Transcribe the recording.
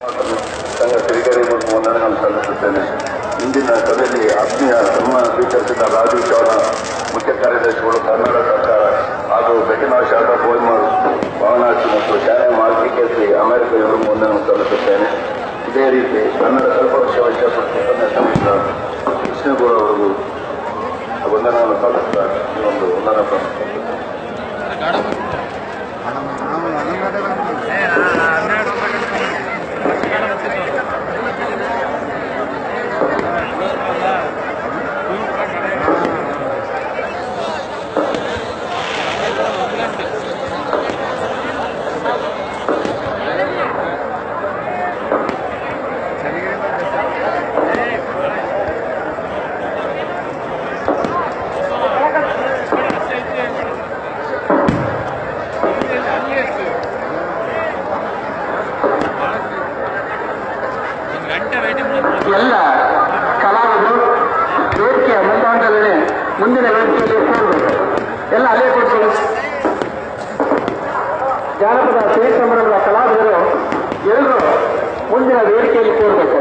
ಸಂಘ ಮತ್ತು ವಂದನೆಗಳನ್ನು ಸಲ್ಲಿಸುತ್ತೇನೆ ಇಂದಿನ ಸಭೆಯಲ್ಲಿ ಆತ್ಮೀಯ ಸನ್ಮಾನ ಸ್ವೀಕರಿಸಿದ ರಾಜು ಚೌಡ, ಮುಖ್ಯ ಕಾರ್ಯದರ್ಶಿಗಳು, ಕರ್ನಾಟಕ ಸರ್ಕಾರ ಹಾಗೂ ಬೆಟ್ಟಿನಾಳ್ ಶಾರದಾ ಬೋಯ್ಮಾರ್ ಭವನಾಕ್ಷಿ ಮತ್ತು ಶಾಲೆ ಮಾಲ್ಕಿ ಅಮೆರಿಕದವರು ವಂದನೆಯನ್ನು ಸಲ್ಲಿಸುತ್ತೇನೆ. ಇದೇ ರೀತಿ ಕನ್ನಡ ಕಲ್ಪವೃಕ್ಷ ವೈದ್ಯಪುರ ಸಮಿತಿಯ ಕೃಷ್ಣಗೌಡ ಅವರಿಗೂ ವಂದನೆಯನ್ನು ಸಲ್ಲಿಸುತ್ತಾರೆ. ಈ ಒಂದು ವಂದನಾ ಎಲ್ಲ ಕಲಾವಿದರು, ವೇದಿಕೆಯ ಮುಂಭಾಗದಲ್ಲೇ ಮುಂದಿನ ವೇದಿಕೆಯಲ್ಲಿ ಕೂಡಬೇಕು ಎಲ್ಲ ಅಲ್ಲೇ ಕೊಡ್ಕೊಳ್ಳಿ ಜಾನಪದ ಸೇರಿ ಸಂಭ್ರಮದ ಕಲಾವಿದರು ಎಲ್ಲರೂ ಮುಂದಿನ ವೇದಿಕೆಯಲ್ಲಿ ಸೇರಬೇಕು.